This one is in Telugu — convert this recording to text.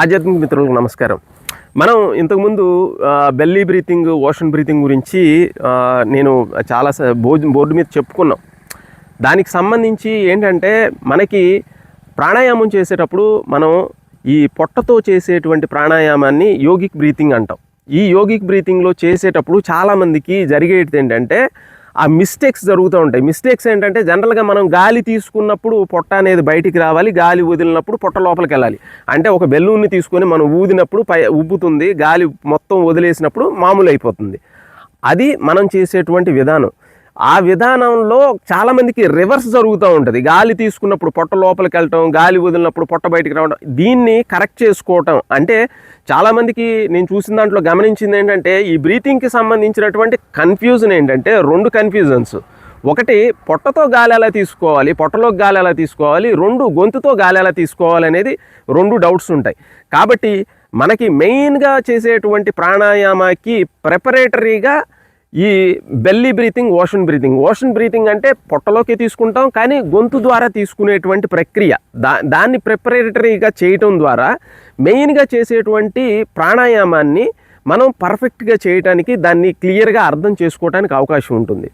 ఆధ్యాత్మిక మిత్రులకు నమస్కారం. మనం ఇంతకుముందు బెల్లీ బ్రీతింగ్ ఓషన్ బ్రీతింగ్ గురించి నేను చాలా బోర్డు మీద చెప్పుకున్నాం. దానికి సంబంధించి ఏంటంటే మనకి ప్రాణాయామం చేసేటప్పుడు మనం ఈ పొట్టతో చేసేటువంటి ప్రాణాయామాన్ని యోగిక్ బ్రీతింగ్ అంటాం. ఈ యోగిక్ బ్రీతింగ్లో చేసేటప్పుడు చాలామందికి జరిగేది ఏంటంటే ఆ మిస్టేక్స్ జరుగుతూ ఉంటాయి. మిస్టేక్స్ ఏంటంటే జనరల్గా మనం గాలి తీసుకున్నప్పుడు పొట్ట అనేది బయటికి రావాలి గాలి వదిలినప్పుడు పొట్ట లోపలికి వెళ్ళాలి. అంటే ఒక బెలూన్ని తీసుకొని మనం ఊదినప్పుడు పై ఉబ్బుతుంది గాలి మొత్తం వదిలేసినప్పుడు మామూలు అయిపోతుంది అది మనం చేసేటువంటి విధానం. ఆ విధానంలో చాలామందికి రివర్స్ జరుగుతూ ఉంటుంది. గాలి తీసుకున్నప్పుడు పొట్ట లోపలికి వెళ్ళటం గాలి వదిలినప్పుడు పొట్ట బయటికి రావడం దీన్ని కరెక్ట్ చేసుకోవటం. అంటే చాలామందికి నేను చూసిన దాంట్లో గమనించింది ఏంటంటే ఈ బ్రీతింగ్కి సంబంధించినటువంటి కన్ఫ్యూజన్ ఏంటంటే రెండు కన్ఫ్యూజన్స్ ఒకటి పొట్టతో గాలి ఎలా తీసుకోవాలి పొట్టలోకి గాలి ఎలా తీసుకోవాలి రెండు గొంతుతో గాలి ఎలా తీసుకోవాలి అనేది రెండు డౌట్స్ ఉంటాయి. కాబట్టి మనకి మెయిన్గా చేసేటువంటి ప్రాణాయామాకి ప్రిపరేటరీగా ఈ belly breathing ocean breathing ocean breathing అంటే పొట్టలోకి తీసుకుంటాం కానీ గొంతు ద్వారా తీసుకునేటువంటి ప్రక్రియ. దా దాన్ని ప్రిపరేటరీగా చేయటం ద్వారా మెయిన్గా చేసేటువంటి ప్రాణాయామాన్ని మనం పర్ఫెక్ట్గా చేయటానికి దాన్ని క్లియర్గా అర్థం చేసుకోవడానికి అవకాశం ఉంటుంది.